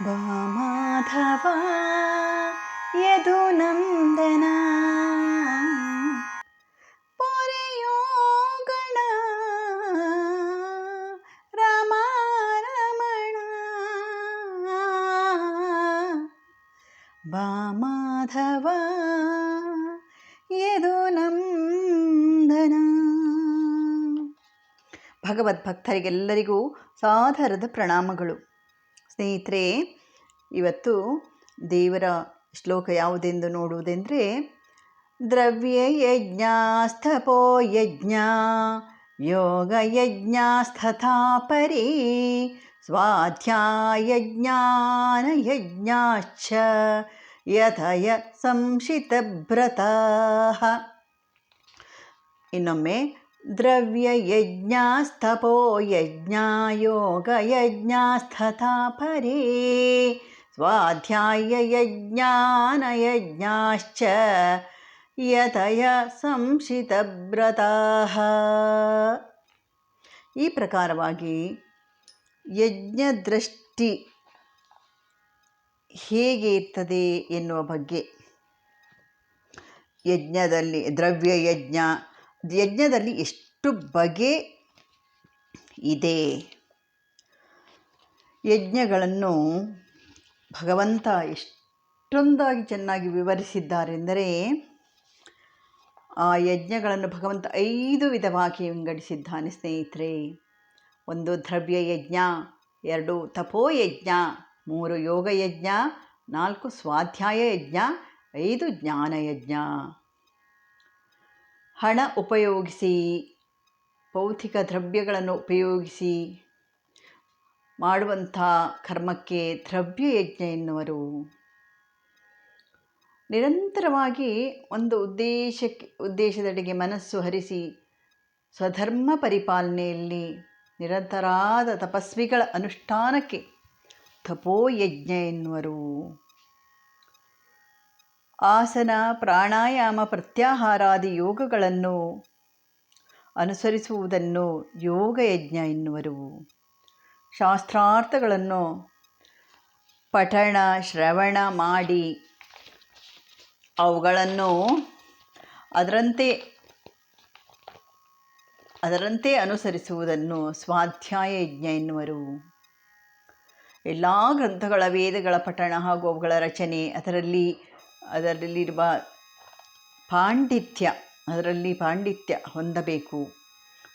വാമാധവ യദുനന്ദന. ಭಗವದ್ಭಕ್ತರಿಗೆಲ್ಲರಿಗೂ ಸಾಧಾರದ ಪ್ರಣಾಮಗಳು. ಸ್ನೇಹಿತರೆ, ಇವತ್ತು ದೇವರ ಶ್ಲೋಕ ಯಾವುದೆಂದು ನೋಡುವುದೆಂದರೆ, ದ್ರವ್ಯ ಯಜ್ಞ ಸ್ಥಪೋ ಯಜ್ಞ, ಯೋಗ ಯಜ್ಞ ಸ್ಥಾಪರಿ ಸ್ವಾಧ್ಯಾಯಜ್ಞಾನ ಯಜ್ಞಾಶ್ಚ, ಯಥಯ ಸಂಶಿತಭ್ರತಃ. ಇನ್ನೊಮ್ಮೆ ಪರೇ ಸ್ವಾಧ್ಯಾಯ ಯಜ್ಞಾನ ಯಜ್ಞಾಶ್ಚ ಯತಯ ಸಂಶಿತಭ್ರತಃ ಈ ಪ್ರಕಾರವಾಗಿ ಯಜ್ಞದೃಷ್ಟಿ ಹೇಗೆ ಇರ್ತದೆ ಎನ್ನುವ ಬಗ್ಗೆ ಯಜ್ಞದಲ್ಲಿ ದ್ರವ್ಯ ಯಜ್ಞ ಯಜ್ಞದಲ್ಲಿ ಎಷ್ಟು ಬಗೆ ಇದೆ? ಯಜ್ಞಗಳನ್ನು ಭಗವಂತ ಎಷ್ಟೊಂದಾಗಿ ಚೆನ್ನಾಗಿ ವಿವರಿಸಿದ್ದಾರೆಂದರೆ, ಆ ಯಜ್ಞಗಳನ್ನು ಭಗವಂತ ಐದು ವಿಧವಾಗಿ ವಿಂಗಡಿಸಿದ್ದಾನೆ ಸ್ನೇಹಿತರೆ. ಒಂದು ದ್ರವ್ಯ ಯಜ್ಞ, ಎರಡು ತಪೋಯಜ್ಞ ಮೂರು ಯೋಗ ಯಜ್ಞ, ನಾಲ್ಕು ಸ್ವಾಧ್ಯಾಯ ಯಜ್ಞ, ಐದು ಜ್ಞಾನಯಜ್ಞ ಹಣ ಉಪಯೋಗಿಸಿ, ಭೌತಿಕ ದ್ರವ್ಯಗಳನ್ನು ಉಪಯೋಗಿಸಿ ಮಾಡುವಂಥ ಕರ್ಮಕ್ಕೆ ದ್ರವ್ಯ ಯಜ್ಞ ಎನ್ನುವರು. ನಿರಂತರವಾಗಿ ಒಂದು ಉದ್ದೇಶಕ್ಕೆ, ಉದ್ದೇಶದೆಡೆಗೆ ಮನಸ್ಸು ಹರಿಸಿ ಸ್ವಧರ್ಮ ಪರಿಪಾಲನೆಯಲ್ಲಿ ನಿರಂತರಾದ ತಪಸ್ವಿಗಳ ಅನುಷ್ಠಾನಕ್ಕೆ ತಪೋಯಜ್ಞ ಎನ್ನುವರು. ಆಸನ, ಪ್ರಾಣಾಯಾಮ, ಪ್ರತ್ಯಾಹಾರಾದಿ ಯೋಗಗಳನ್ನು ಅನುಸರಿಸುವುದನ್ನು ಯೋಗಯಜ್ಞ ಎನ್ನುವರು. ಶಾಸ್ತ್ರಾರ್ಥಗಳನ್ನು ಪಠಣ, ಶ್ರವಣ ಮಾಡಿ ಅವುಗಳನ್ನು ಅದರಂತೆ ಅದರಂತೆ ಅನುಸರಿಸುವುದನ್ನು ಸ್ವಾಧ್ಯಾಯ ಯಜ್ಞ ಎನ್ನುವರು. ಎಲ್ಲ ಗ್ರಂಥಗಳ, ವೇದಗಳ ಪಠಣ ಹಾಗೂ ಅವುಗಳ ರಚನೆ ಅದರಲ್ಲಿ ಅದರಲ್ಲಿರುವ ಪಾಂಡಿತ್ಯ, ಅದರಲ್ಲಿ ಪಾಂಡಿತ್ಯ ಹೊಂದಬೇಕು.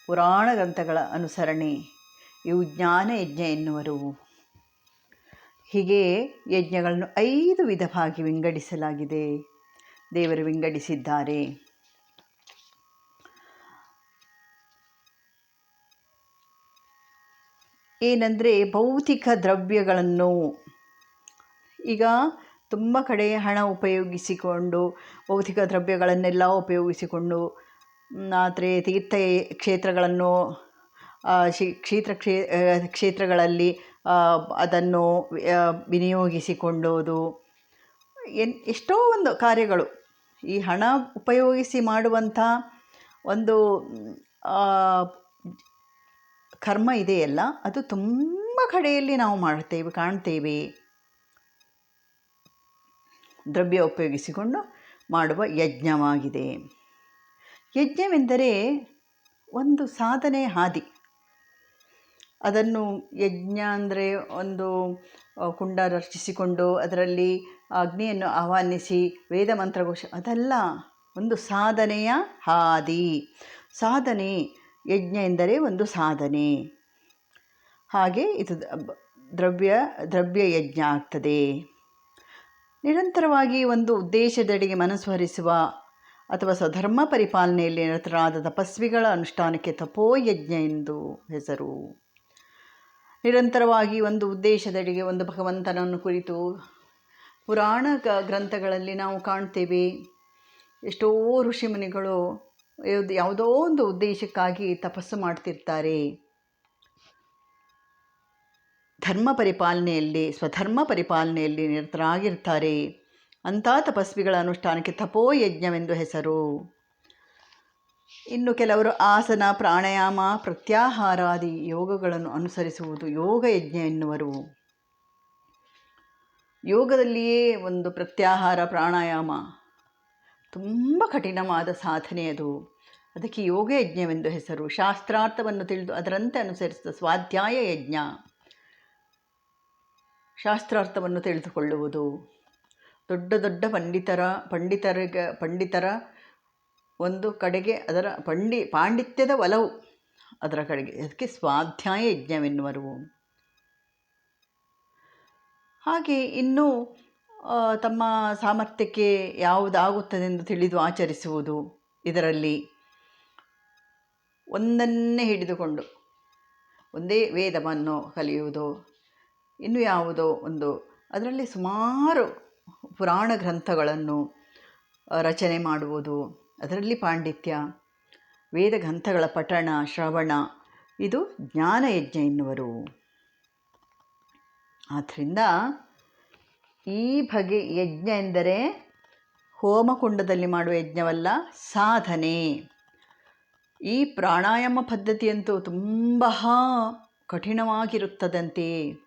ಪುರಾಣ ಗ್ರಂಥಗಳ ಅನುಸರಣೆ, ಇವು ಜ್ಞಾನ ಯಜ್ಞ ಎನ್ನುವರು. ಹೀಗೆ ಯಜ್ಞಗಳನ್ನು ಐದು ವಿಧವಾಗಿ ವಿಂಗಡಿಸಲಾಗಿದೆ. ದೇವರು ವಿಂಗಡಿಸಿದ್ದಾರೆ. ಏನಂದರೆ ಭೌತಿಕ ದ್ರವ್ಯಗಳನ್ನು ಈಗ ತುಂಬ ಕಡೆ ಹಣ ಉಪಯೋಗಿಸಿಕೊಂಡು, ಭೌತಿಕ ದ್ರವ್ಯಗಳನ್ನೆಲ್ಲ ಉಪಯೋಗಿಸಿಕೊಂಡು ಆದರೆ ತೀರ್ಥ ಕ್ಷೇತ್ರಗಳನ್ನು ಕ್ಷೇತ್ರ ಕ್ಷೇ ಕ್ಷೇತ್ರಗಳಲ್ಲಿ ಅದನ್ನು ವಿನಿಯೋಗಿಸಿಕೊಳ್ಳೋದು. ಎನ್, ಎಷ್ಟೋ ಒಂದು ಕಾರ್ಯಗಳು ಈ ಹಣ ಉಪಯೋಗಿಸಿ ಮಾಡುವಂಥ ಒಂದು ಕರ್ಮ ಇದೆಯಲ್ಲ, ಅದು ತುಂಬ ಕಡೆಯಲ್ಲಿ ನಾವು ಮಾಡ್ತೇವೆ ಕಾಣ್ತೇವೆ. ದ್ರವ್ಯ ಉಪಯೋಗಿಸಿಕೊಂಡು ಮಾಡುವ ಯಜ್ಞವಾಗಿದೆ. ಯಜ್ಞವೆಂದರೆ ಒಂದು ಸಾಧನೆ ಹಾದಿ. ಅದನ್ನು ಯಜ್ಞ ಅಂದರೆ ಒಂದು ಕುಂಡ ರಚಿಸಿಕೊಂಡು ಅದರಲ್ಲಿ ಅಗ್ನಿಯನ್ನು ಆಹ್ವಾನಿಸಿ, ವೇದ ಮಂತ್ರಘೋಷ, ಅದಲ್ಲ ಒಂದು ಸಾಧನೆಯ ಹಾದಿ. ಸಾಧನೆ, ಯಜ್ಞ ಎಂದರೆ ಒಂದು ಸಾಧನೆ. ಹಾಗೆ ಇದು ದ್ರವ್ಯ ದ್ರವ್ಯ ಯಜ್ಞ ಆಗ್ತದೆ. ನಿರಂತರವಾಗಿ ಒಂದು ಉದ್ದೇಶದೆಡೆಗೆ ಮನಸ್ಸು ಹರಿಸುವ ಅಥವಾ ಸ್ವಧರ್ಮ ಪರಿಪಾಲನೆಯಲ್ಲಿ ನಿರತರಾದ ತಪಸ್ವಿಗಳ ಅನುಷ್ಠಾನಕ್ಕೆ ತಪೋಯಜ್ಞ ಎಂದು ಹೆಸರು. ನಿರಂತರವಾಗಿ ಒಂದು ಉದ್ದೇಶದೆಡೆಗೆ ಒಂದು ಭಗವಂತನನ್ನು ಕುರಿತು ಪುರಾಣ ಗ್ರಂಥಗಳಲ್ಲಿ ನಾವು ಕಾಣ್ತೇವೆ. ಎಷ್ಟೋ ಋಷಿಮುನಿಗಳು ಯಾವುದೋ ಒಂದು ಉದ್ದೇಶಕ್ಕಾಗಿ ತಪಸ್ಸು ಮಾಡ್ತಿರ್ತಾರೆ. ಧರ್ಮ ಪರಿಪಾಲನೆಯಲ್ಲಿ, ಸ್ವಧರ್ಮ ಪರಿಪಾಲನೆಯಲ್ಲಿ ನಿರತರಾಗಿರ್ತಾರೆ. ಅಂಥ ತಪಸ್ವಿಗಳ ಅನುಷ್ಠಾನಕ್ಕೆ ತಪೋಯಜ್ಞವೆಂದು ಹೆಸರು. ಇನ್ನು ಕೆಲವರು ಆಸನ, ಪ್ರಾಣಾಯಾಮ, ಪ್ರತ್ಯಾಹಾರಾದಿ ಯೋಗಗಳನ್ನು ಅನುಸರಿಸುವುದು ಯೋಗ ಯಜ್ಞ ಎನ್ನುವರು. ಯೋಗದಲ್ಲಿಯೇ ಒಂದು ಪ್ರತ್ಯಾಹಾರ, ಪ್ರಾಣಾಯಾಮ. ತುಂಬ ಕಠಿಣವಾದ ಸಾಧನೆ ಅದು. ಅದಕ್ಕೆ ಯೋಗ ಯಜ್ಞವೆಂದು ಹೆಸರು. ಶಾಸ್ತ್ರಾರ್ಥವನ್ನು ತಿಳಿದು ಅದರಂತೆ ಅನುಸರಿಸಿದ ಸ್ವಾಧ್ಯಾಯ ಯಜ್ಞ ಶಾಸ್ತ್ರಾರ್ಥವನ್ನು ತಿಳಿದುಕೊಳ್ಳುವುದು. ದೊಡ್ಡ ದೊಡ್ಡ ಪಂಡಿತರ, ಪಂಡಿತರಿಗ, ಪಂಡಿತರ ಒಂದು ಕಡೆಗೆ ಅದರ ಪಂಡಿ, ಪಾಂಡಿತ್ಯದ ಒಲವು. ಅದರ ಕಡೆಗೆ, ಅದಕ್ಕೆ ಸ್ವಾಧ್ಯಾಯ ಯಜ್ಞವೆನ್ನುವರು. ಹಾಗೆ ಇನ್ನೂ ತಮ್ಮ ಸಾಮರ್ಥ್ಯಕ್ಕೆ ಯಾವುದಾಗುತ್ತದೆಂದು ತಿಳಿದು ಆಚರಿಸುವುದು ಇದರಲ್ಲಿ. ಒಂದನ್ನೇ ಹಿಡಿದುಕೊಂಡು, ಒಂದೇ ವೇದವನ್ನು ಕಲಿಯುವುದು. ಇನ್ನು ಯಾವುದೋ ಒಂದು ಅದರಲ್ಲಿ ಸುಮಾರು ಪುರಾಣ ಗ್ರಂಥಗಳನ್ನು ರಚನೆ ಮಾಡುವುದು, ಅದರಲ್ಲಿ ಪಾಂಡಿತ್ಯ, ವೇದ ಗ್ರಂಥಗಳ ಪಠಣ, ಶ್ರವಣ, ಇದು ಜ್ಞಾನಯಜ್ಞ ಎನ್ನುವರು. ಆದ್ದರಿಂದ ಈ ಬಗೆ ಯಜ್ಞ ಎಂದರೆ ಹೋಮಕುಂಡದಲ್ಲಿ ಮಾಡುವ ಯಜ್ಞವಲ್ಲ, ಸಾಧನೆ. ಈ ಪ್ರಾಣಾಯಾಮ ಪದ್ಧತಿಯಂತೂ ತುಂಬ ಕಠಿಣವಾಗಿರುತ್ತದಂತೆ.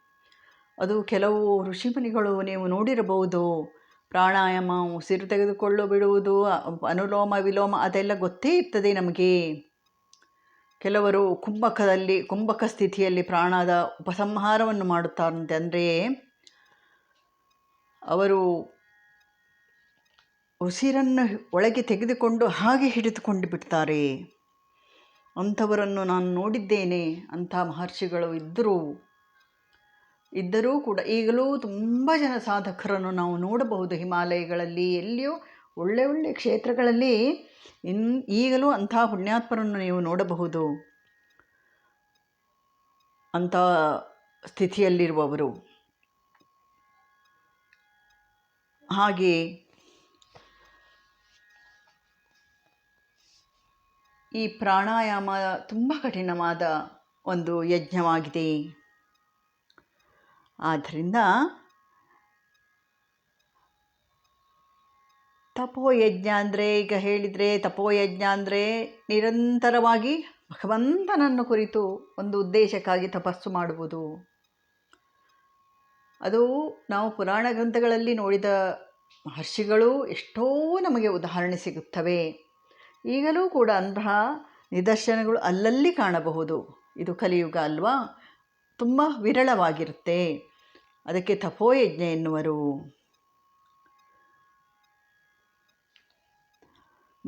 ಅದು ಕೆಲವು ಋಷಿಮುನಿಗಳು ನೀವು ನೋಡಿರಬಹುದು. ಪ್ರಾಣಾಯಾಮ ಉಸಿರು ತೆಗೆದುಕೊಳ್ಳು ಬಿಡುವುದು ಅನುಲೋಮ, ವಿಲೋಮ ಅದೆಲ್ಲ ಗೊತ್ತೇ ಇರ್ತದೆ ನಮಗೆ. ಕೆಲವರು ಕುಂಭಕದಲ್ಲಿ, ಕುಂಭಕ ಸ್ಥಿತಿಯಲ್ಲಿ ಪ್ರಾಣದ ಉಪಸಂಹಾರವನ್ನು ಮಾಡುತ್ತಾರಂತೆ. ಅಂದರೆ ಅವರು ಉಸಿರನ್ನು ಒಳಗೆ ತೆಗೆದುಕೊಂಡು ಹಾಗೆ ಹಿಡಿದುಕೊಂಡು ಬಿಡ್ತಾರೆ. ಅಂಥವರನ್ನು ನಾನು ನೋಡಿದ್ದೇನೆ. ಅಂಥ ಮಹರ್ಷಿಗಳು ಇದ್ದರು. ಇದ್ದರೂ ಕೂಡ ಈಗಲೂ ತುಂಬ ಜನ ಸಾಧಕರನ್ನು ನಾವು ನೋಡಬಹುದು ಹಿಮಾಲಯಗಳಲ್ಲಿ, ಎಲ್ಲಿಯೂ ಒಳ್ಳೆ ಒಳ್ಳೆ ಕ್ಷೇತ್ರಗಳಲ್ಲಿ. ಇನ್ ಈಗಲೂ ಅಂಥ ಪುಣ್ಯಾತ್ಮರನ್ನು ನೀವು ನೋಡಬಹುದು. ಅಂಥ ಸ್ಥಿತಿಯಲ್ಲಿರುವವರು. ಹಾಗೆ ಈ ಪ್ರಾಣಾಯಾಮ ತುಂಬ ಕಠಿಣವಾದ ಒಂದು ಯಜ್ಞವಾಗಿದೆ. ಆದ್ದರಿಂದ ತಪೋಯಜ್ಞ ಅಂದರೆ ಈಗ ಹೇಳಿದರೆ ತಪೋಯಜ್ಞ ಅಂದರೆ ನಿರಂತರವಾಗಿ ಭಗವಂತನನ್ನು ಕುರಿತು ಒಂದು ಉದ್ದೇಶಕ್ಕಾಗಿ ತಪಸ್ಸು ಮಾಡುವುದು. ಅದು ನಾವು ಪುರಾಣ ಗ್ರಂಥಗಳಲ್ಲಿ ನೋಡಿದ ಮಹರ್ಷಿಗಳು ಎಷ್ಟೋ ನಮಗೆ ಉದಾಹರಣೆ ಸಿಗುತ್ತವೆ. ಈಗಲೂ ಕೂಡ ಅಂತಹ ನಿದರ್ಶನಗಳು ಅಲ್ಲಲ್ಲಿ ಕಾಣಬಹುದು. ಇದು ಕಲಿಯುಗ ಅಲ್ವಾ? ತುಂಬ ವಿರಳವಾಗಿರುತ್ತೆ. ಅದಕ್ಕೆ ತಪೋಯಜ್ಞ ಎನ್ನುವರು.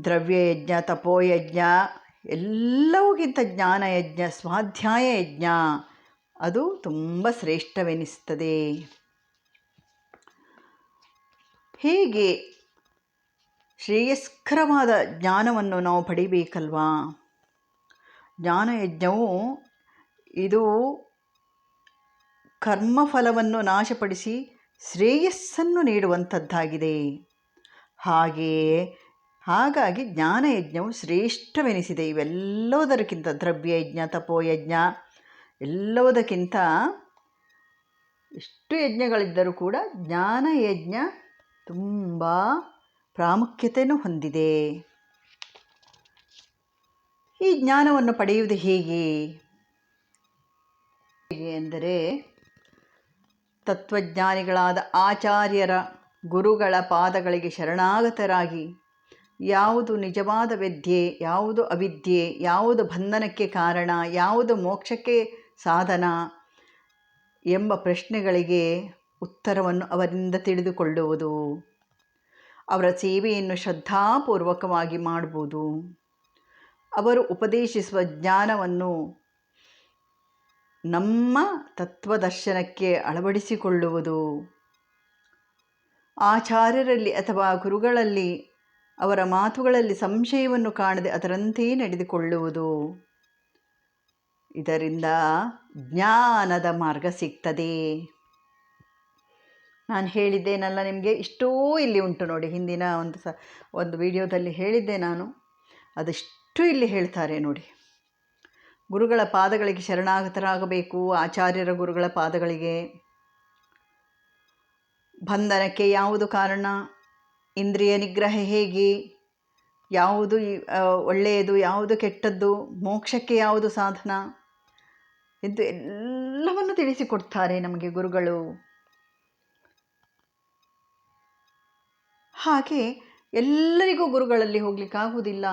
ದ್ರವ್ಯಯಜ್ಞ, ತಪೋಯಜ್ಞ, ಎಲ್ಲವುಗಿಂತ ಜ್ಞಾನಯಜ್ಞ ಸ್ವಾಧ್ಯಾಯ ಯಜ್ಞ ಅದು ತುಂಬ ಶ್ರೇಷ್ಠವೆನಿಸ್ತದೆ. ಹೇಗೆ ಶ್ರೇಯಸ್ಕರವಾದ ಜ್ಞಾನವನ್ನು ನಾವು ಪಡಿಬೇಕಲ್ವಾ? ಜ್ಞಾನಯಜ್ಞವು ಇದು ಕರ್ಮಫಲವನ್ನು ನಾಶಪಡಿಸಿ ಶ್ರೇಯಸ್ಸನ್ನು ನೀಡುವಂಥದ್ದಾಗಿದೆ. ಹಾಗೆಯೇ ಹಾಗಾಗಿ ಜ್ಞಾನಯಜ್ಞವು ಶ್ರೇಷ್ಠವೆನಿಸಿದೆ. ಇವೆಲ್ಲದಕ್ಕಿಂತ ದ್ರವ್ಯಯಜ್ಞ, ತಪೋಯಜ್ಞ ಎಲ್ಲವುದಕ್ಕಿಂತ ಎಷ್ಟು ಯಜ್ಞಗಳಿದ್ದರೂ ಕೂಡ ಜ್ಞಾನಯಜ್ಞ ತುಂಬ ಪ್ರಾಮುಖ್ಯತೆಯನ್ನು ಹೊಂದಿದೆ. ಈ ಜ್ಞಾನವನ್ನು ಪಡೆಯುವುದು ಹೇಗೆ? ಹೇಗೆ ಎಂದರೆ ತತ್ವಜ್ಞಾನಿಗಳಾದ ಆಚಾರ್ಯರ ಗುರುಗಳ ಪಾದಗಳಿಗೆ ಶರಣಾಗತರಾಗಿ ಯಾವುದು ನಿಜವಾದ ವಿದ್ಯೆ, ಯಾವುದು ಅವಿದ್ಯೆ, ಯಾವುದು ಬಂಧನಕ್ಕೆ ಕಾರಣ, ಯಾವುದು ಮೋಕ್ಷಕ್ಕೆ ಸಾಧನ ಎಂಬ ಪ್ರಶ್ನೆಗಳಿಗೆ ಉತ್ತರವನ್ನು ಅವರಿಂದ ತಿಳಿದುಕೊಳ್ಳುವುದು. ಅವರ ಸೇವೆಯನ್ನು ಶ್ರದ್ಧಾಪೂರ್ವಕವಾಗಿ ಮಾಡುವುದು. ಅವರು ಉಪದೇಶಿಸುವ ಜ್ಞಾನವನ್ನು ನಮ್ಮ ತತ್ವದರ್ಶನಕ್ಕೆ ಅಳವಡಿಸಿಕೊಳ್ಳುವುದು. ಆಚಾರ್ಯರಲ್ಲಿ ಅಥವಾ ಗುರುಗಳಲ್ಲಿ ಅವರ ಮಾತುಗಳಲ್ಲಿ ಸಂಶಯವನ್ನು ಕಾಣದೆ ಅದರಂತೆಯೇ ನಡೆದುಕೊಳ್ಳುವುದು. ಇದರಿಂದ ಜ್ಞಾನದ ಮಾರ್ಗ ಸಿಗ್ತದೆ. ನಾನು ಹೇಳಿದ್ದೇನಲ್ಲ ನಿಮಗೆ? ಇಷ್ಟೋ ಇಲ್ಲಿ ಉಂಟು ನೋಡಿ. ಹಿಂದಿನ ಒಂದು ಸ, ಒಂದು ವಿಡಿಯೋದಲ್ಲಿ ಹೇಳಿದ್ದೆ ನಾನು. ಅದೆಷ್ಟು ಇಲ್ಲಿ ಹೇಳ್ತಾರೆ ನೋಡಿ. ಗುರುಗಳ ಪಾದಗಳಿಗೆ ಶರಣಾಗತರಾಗಬೇಕು. ಆಚಾರ್ಯರ ಗುರುಗಳ ಪಾದಗಳಿಗೆ ಬಂಧನಕ್ಕೆ ಯಾವುದು ಕಾರಣ? ಇಂದ್ರಿಯ ನಿಗ್ರಹ ಹೇಗೆ? ಯಾವುದು ಒಳ್ಳೆಯದು, ಯಾವುದು ಕೆಟ್ಟದ್ದು? ಮೋಕ್ಷಕ್ಕೆ ಯಾವುದು ಸಾಧನ? ಎಂದು ಎಲ್ಲವನ್ನು ತಿಳಿಸಿಕೊಡ್ತಾರೆ ನಮಗೆ ಗುರುಗಳು. ಹಾಗೆ ಎಲ್ಲರಿಗೂ ಗುರುಗಳಲ್ಲಿ ಹೋಗ್ಲಿಕ್ಕಾಗುವುದಿಲ್ಲ.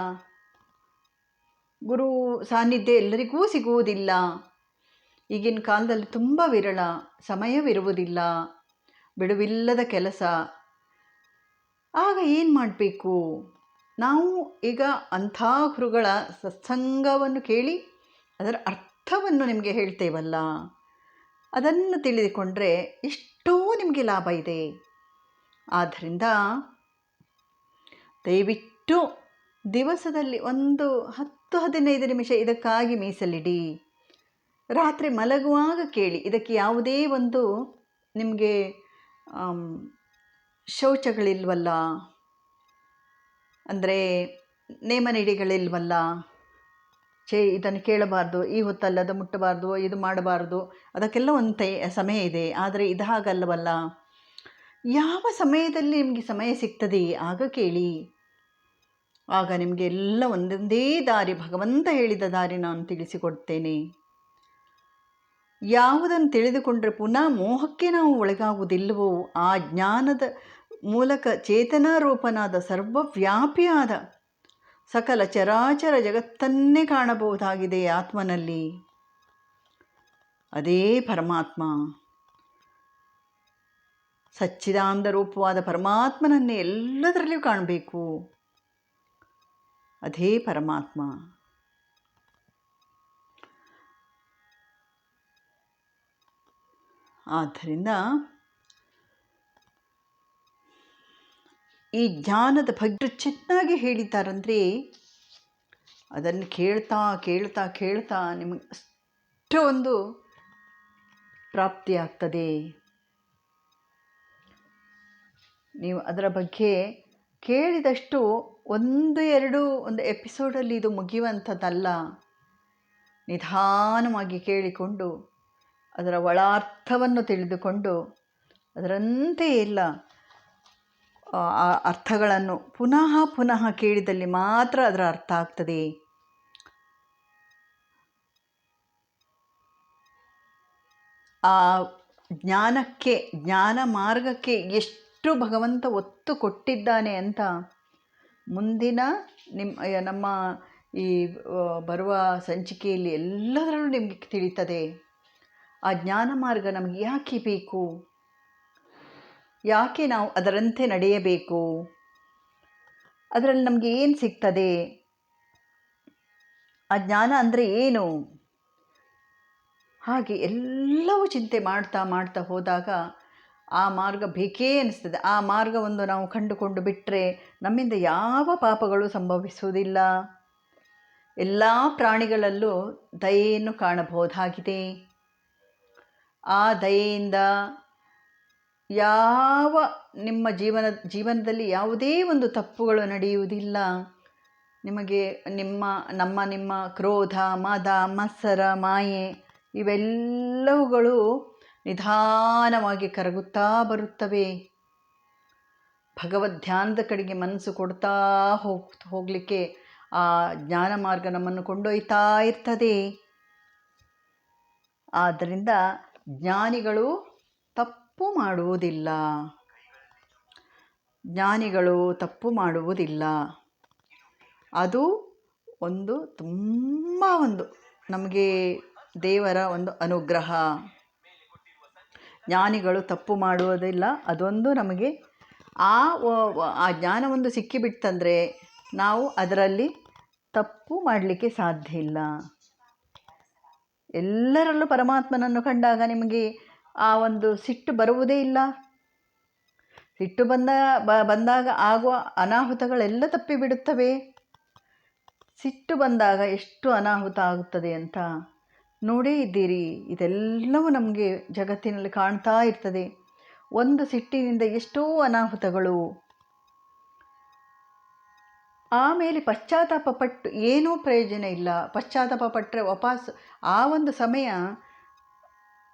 ಗುರು ಸಾನ್ನಿಧ್ಯ ಎಲ್ಲರಿಗೂ ಸಿಗುವುದಿಲ್ಲ. ಈಗಿನ ಕಾಲದಲ್ಲಿ ತುಂಬ ವಿರಳ, ಸಮಯವಿರುವುದಿಲ್ಲ. ಬಿಡುವಿಲ್ಲದ ಕೆಲಸ. ಆಗ ಏನು ಮಾಡಬೇಕು? ನಾವು ಈಗ ಅಂಥ ಗುರುಗಳ ಸತ್ಸಂಗವನ್ನು ಕೇಳಿ ಅದರ ಅರ್ಥವನ್ನು ನಿಮಗೆ ಹೇಳ್ತೇವಲ್ಲ. ಅದನ್ನು ತಿಳಿದುಕೊಂಡ್ರೆ ಎಷ್ಟೋ ನಿಮಗೆ ಲಾಭ ಇದೆ. ಆದ್ದರಿಂದ ದಯವಿಟ್ಟು ದಿವಸದಲ್ಲಿ ಒಂದು ಹತ್ತು ಹದಿನೈದು ನಿಮಿಷ ಇದಕ್ಕಾಗಿ ಮೀಸಲಿಡಿ. ರಾತ್ರಿ ಮಲಗುವಾಗ ಕೇಳಿ. ಇದಕ್ಕೆ ಯಾವುದೇ ಒಂದು ನಿಮಗೆ ಶೌಚಗಳಿಲ್ವಲ್ಲ? ಅಂದರೆ ನೇಮನಿಡಿಗಳಿಲ್ವಲ್ಲ? ಛೇ, ಇದನ್ನು ಕೇಳಬಾರ್ದು. ಈ ಹೊತ್ತಲ್ಲಿ, ಅದು ಮುಟ್ಟಬಾರ್ದು, ಇದು ಮಾಡಬಾರ್ದು. ಅದಕ್ಕೆಲ್ಲ ಒಂದು ತೈ ಸಮಯ ಇದೆ. ಆದರೆ ಇದು ಹಾಗಲ್ಲವಲ್ಲ? ಯಾವ ಸಮಯದಲ್ಲಿ ನಿಮಗೆ ಸಮಯ ಸಿಗ್ತದೆ? ಆಗ ಕೇಳಿ. ಆಗ ನಿಮಗೆ ಎಲ್ಲ ಒಂದೊಂದೇ ದಾರಿ, ಭಗವಂತ ಹೇಳಿದ ದಾರಿ ನಾನು ತಿಳಿಸಿಕೊಡ್ತೇನೆ. ಯಾವುದನ್ನು ತಿಳಿದುಕೊಂಡರೆ ಪುನಃ ಮೋಹಕ್ಕೆ ನಾವು ಒಳಗಾಗುವುದಿಲ್ಲವೋ, ಆ ಜ್ಞಾನದ ಮೂಲಕ ಚೇತನಾರೂಪನಾದ ಸರ್ವವ್ಯಾಪಿಯಾದ ಸಕಲ ಚರಾಚರ ಜಗತ್ತನ್ನೇ ಕಾಣಬಹುದಾಗಿದೆ ಆತ್ಮನಲ್ಲಿ. ಅದೇ ಪರಮಾತ್ಮ. ಸಚ್ಚಿದಾನಂದ ರೂಪವಾದ ಪರಮಾತ್ಮನನ್ನೇ ಎಲ್ಲದರಲ್ಲಿಯೂ ಕಾಣಬೇಕು. ಅದೇ ಪರಮಾತ್ಮ. ಆದ್ದರಿಂದ ಈ ಜ್ಞಾನದ ಬಗ್ಗೆ ಚೆನ್ನಾಗಿ ಹೇಳಿದ್ದಾರಂದರೆ ಅದನ್ನು ಕೇಳ್ತಾ ಕೇಳ್ತಾ ಕೇಳ್ತಾ ನಿಮಗೆ ಅಷ್ಟೊಂದು ಪ್ರಾಪ್ತಿಯಾಗ್ತದೆ. ನೀವು ಅದರ ಬಗ್ಗೆ ಕೇಳಿದಷ್ಟು ಒಂದು ಎರಡು ಒಂದು ಎಪಿಸೋಡಲ್ಲಿ ಇದು ಮುಗಿಯುವಂಥದ್ದಲ್ಲ. ನಿಧಾನವಾಗಿ ಕೇಳಿಕೊಂಡು ಅದರ ಒಳಾರ್ಥವನ್ನು ತಿಳಿದುಕೊಂಡು ಅದರಂತೆ ಇಲ್ಲ. ಆ ಅರ್ಥಗಳನ್ನು ಪುನಃ ಪುನಃ ಕೇಳಿದಲ್ಲಿ ಮಾತ್ರ ಅದರ ಅರ್ಥ ಆಗ್ತದೆ. ಆ ಜ್ಞಾನಕ್ಕೆ, ಜ್ಞಾನ ಮಾರ್ಗಕ್ಕೆ ಎಷ್ಟು ಭಗವಂತ ಒತ್ತು ಕೊಟ್ಟಿದ್ದಾನೆ ಅಂತ ಮುಂದಿನ ನಿಮ್ಮ ನಮ್ಮ ಈ ಬರುವ ಸಂಚಿಕೆಯಲ್ಲಿ ಎಲ್ಲದರಲ್ಲೂ ನಿಮಗೆ ತಿಳಿತದೆ ಆ ಜ್ಞಾನ ಮಾರ್ಗ ನಮಗೆ ಯಾಕೆ ಬೇಕು? ಯಾಕೆ ನಾವು ಅದರಂತೆ ನಡೆಯಬೇಕು? ಅದರಲ್ಲಿ ನಮಗೆ ಏನು ಸಿಗ್ತದೆ? ಆ ಜ್ಞಾನ ಅಂದರೆ ಏನು? ಹಾಗೆ ಎಲ್ಲವೂ ಚಿಂತೆ ಮಾಡ್ತಾ ಮಾಡ್ತಾ ಹೋದಾಗ ಆ ಮಾರ್ಗ ಬೇಕೇ ಅನ್ನಿಸ್ತದೆ ಆ ಮಾರ್ಗವೊಂದು ನಾವು ಕಂಡುಕೊಂಡು ಬಿಟ್ಟರೆ ನಮ್ಮಿಂದ ಯಾವ ಪಾಪಗಳು ಸಂಭವಿಸುವುದಿಲ್ಲ. ಎಲ್ಲ ಪ್ರಾಣಿಗಳಲ್ಲೂ ದಯೆಯನ್ನು ಕಾಣಬಹುದಾಗಿದೆ. ಆ ದಯೆಯಿಂದ ಯಾವ ನಿಮ್ಮ ಜೀವನ, ಜೀವನದಲ್ಲಿ ಯಾವುದೇ ಒಂದು ತಪ್ಪುಗಳು ನಡೆಯುವುದಿಲ್ಲ. ನಿಮಗೆ ನಿಮ್ಮ, ನಮ್ಮ, ನಿಮ್ಮ ಕ್ರೋಧ, ಮದ, ಮತ್ಸರ, ಮಾಯೆ ಇವೆಲ್ಲವುಗಳು ನಿಧಾನವಾಗಿ ಕರಗುತ್ತಾ ಬರುತ್ತವೆ. ಭಗವದ್ ಧ್ಯಾನದ ಕಡೆಗೆ ಮನಸ್ಸು ಕೊಡ್ತಾ ಹೋಗ್ ಹೋಗಲಿಕ್ಕೆ ಆ ಜ್ಞಾನ ಮಾರ್ಗ ನಮ್ಮನ್ನು ಕೊಂಡೊಯ್ತಾ ಇರ್ತದೆ. ಆದ್ದರಿಂದ ಜ್ಞಾನಿಗಳು ತಪ್ಪು ಮಾಡುವುದಿಲ್ಲ. ಜ್ಞಾನಿಗಳು ತಪ್ಪು ಮಾಡುವುದಿಲ್ಲ. ಅದು ಒಂದು ತುಂಬ ಒಂದು ನಮಗೆ ದೇವರ ಒಂದು ಅನುಗ್ರಹ. ಜ್ಞಾನಿಗಳು ತಪ್ಪು ಮಾಡುವುದಿಲ್ಲ. ಅದೊಂದು ನಮಗೆ ಆ ಆ ಜ್ಞಾನ ಒಂದು ಸಿಕ್ಕಿಬಿಡ್ತಂದರೆ ನಾವು ಅದರಲ್ಲಿ ತಪ್ಪು ಮಾಡಲಿಕ್ಕೆ ಸಾಧ್ಯ ಇಲ್ಲ. ಎಲ್ಲರಲ್ಲೂ ಪರಮಾತ್ಮನನ್ನು ಕಂಡಾಗ ನಿಮಗೆ ಆ ಒಂದು ಸಿಟ್ಟು ಬರುವುದೇ ಇಲ್ಲ. ಸಿಟ್ಟು ಬಂದ ಬಂದಾಗ ಆಗುವ ಅನಾಹುತಗಳೆಲ್ಲ ತಪ್ಪಿಬಿಡುತ್ತವೆ. ಸಿಟ್ಟು ಬಂದಾಗ ಎಷ್ಟು ಅನಾಹುತ ಆಗುತ್ತದೆ ಅಂತ. ನೋಡೇ ಇದ್ದೀರಿ. ಇದೆಲ್ಲವೂ ನಮಗೆ ಜಗತ್ತಿನಲ್ಲಿ ಕಾಣ್ತಾ ಇರ್ತದೆ. ಒಂದು ಸಿಟ್ಟಿನಿಂದ ಎಷ್ಟೋ ಅನಾಹುತಗಳು. ಆಮೇಲೆ ಪಶ್ಚಾತ್ತಾಪ ಪಟ್ಟು ಏನೂ ಪ್ರಯೋಜನ ಇಲ್ಲ. ಪಶ್ಚಾತ್ತಾಪ ಪಟ್ಟರೆ ವಾಪಸ್ ಆ ಒಂದು ಸಮಯ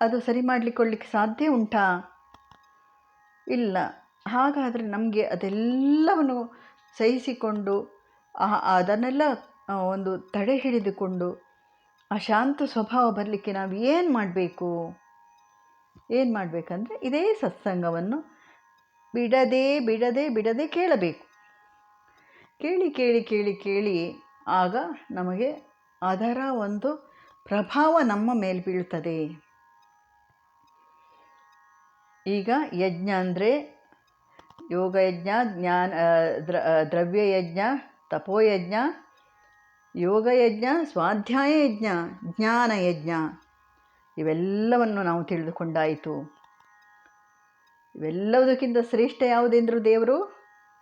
ಅದು ಸರಿ ಮಾಡಲಿಕ್ಕೊಳ್ಳಿಕ್ಕೆ ಸಾಧ್ಯ ಉಂಟಾ? ಇಲ್ಲ. ಹಾಗಾದರೆ ನಮಗೆ ಅದೆಲ್ಲವನ್ನು ಸಹಿಸಿಕೊಂಡು ಅದನ್ನೆಲ್ಲ ಒಂದು ತಡೆ ಹಿಡಿದುಕೊಂಡು ಆ ಶಾಂತ ಸ್ವಭಾವ ಬರಲಿಕ್ಕೆ ನಾವು ಏನು ಮಾಡಬೇಕು? ಏನು ಮಾಡಬೇಕಂದ್ರೆ ಇದೇ ಸತ್ಸಂಗವನ್ನು ಬಿಡದೆ ಬಿಡದೆ ಬಿಡದೆ ಕೇಳಬೇಕು. ಕೇಳಿ ಕೇಳಿ ಕೇಳಿ ಕೇಳಿ ಆಗ ನಮಗೆ ಅದರ ಒಂದು ಪ್ರಭಾವ ನಮ್ಮ ಮೇಲೆ ಬೀಳ್ತದೆ. ಈಗ ಯಜ್ಞ ಅಂದರೆ ಯೋಗಯಜ್ಞ, ಜ್ಞಾನ, ದ್ರ, ದ್ರವ್ಯಯಜ್ಞ, ತಪೋಯಜ್ಞ ಯೋಗಯಜ್ಞ ಸ್ವಾಧ್ಯಾಯ ಯಜ್ಞ ಜ್ಞಾನ ಯಜ್ಞ ಇವೆಲ್ಲವನ್ನು ನಾವು ತಿಳಿದುಕೊಂಡಾಯಿತು. ಇವೆಲ್ಲದಕ್ಕಿಂತ ಶ್ರೇಷ್ಠ ಯಾವುದೆಂದರು ದೇವರು?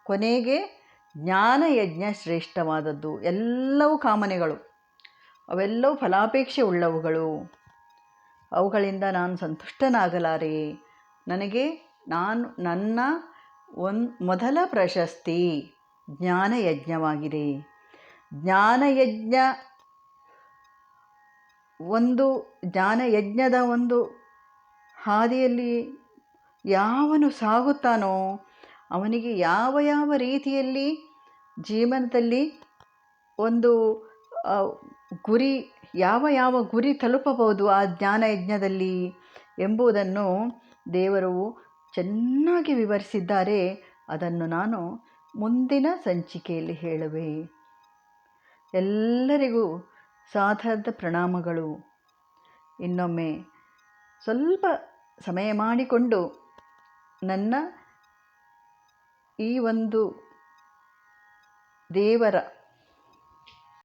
ಕೊನೆಗೆ ಜ್ಞಾನ ಯಜ್ಞ ಶ್ರೇಷ್ಠವಾದದ್ದು. ಎಲ್ಲವೂ ಕಾಮನೆಗಳು. ಅವೆಲ್ಲವೂ ಫಲಾಪೇಕ್ಷೆ ಉಳ್ಳವುಗಳು. ಅವುಗಳಿಂದ ನಾನು ಸಂತುಷ್ಟನಾಗಲಾರೆ. ನನಗೆ ನಾನು, ನನ್ನ ಒನ್, ಮೊದಲ ಪ್ರಶಸ್ತಿ ಜ್ಞಾನಯಜ್ಞವಾಗಿದೆ. ಜ್ಞಾನಯಜ್ಞ ಒಂದು ಜ್ಞಾನಯಜ್ಞದ ಒಂದು ಹಾದಿಯಲ್ಲಿ ಯಾವನು ಸಾಗುತ್ತಾನೋ ಅವನಿಗೆ ಯಾವ ಯಾವ ರೀತಿಯಲ್ಲಿ ಜೀವನದಲ್ಲಿ ಒಂದು ಗುರಿ, ಯಾವ ಯಾವ ಗುರಿ ತಲುಪಬಹುದು ಆ ಜ್ಞಾನಯಜ್ಞದಲ್ಲಿ ಎಂಬುದನ್ನು ದೇವರು ಚೆನ್ನಾಗಿ ವಿವರಿಸಿದ್ದಾರೆ. ಅದನ್ನು ನಾನು ಮುಂದಿನ ಸಂಚಿಕೆಯಲ್ಲಿ ಹೇಳುವೆ. ಎಲ್ಲರಿಗೂ ಸಾಧಾರದ ಪ್ರಣಾಮಗಳು. ಇನ್ನೊಮ್ಮೆ ಸ್ವಲ್ಪ ಸಮಯ ಮಾಡಿಕೊಂಡು ನನ್ನ ಈ ಒಂದು ದೇವರ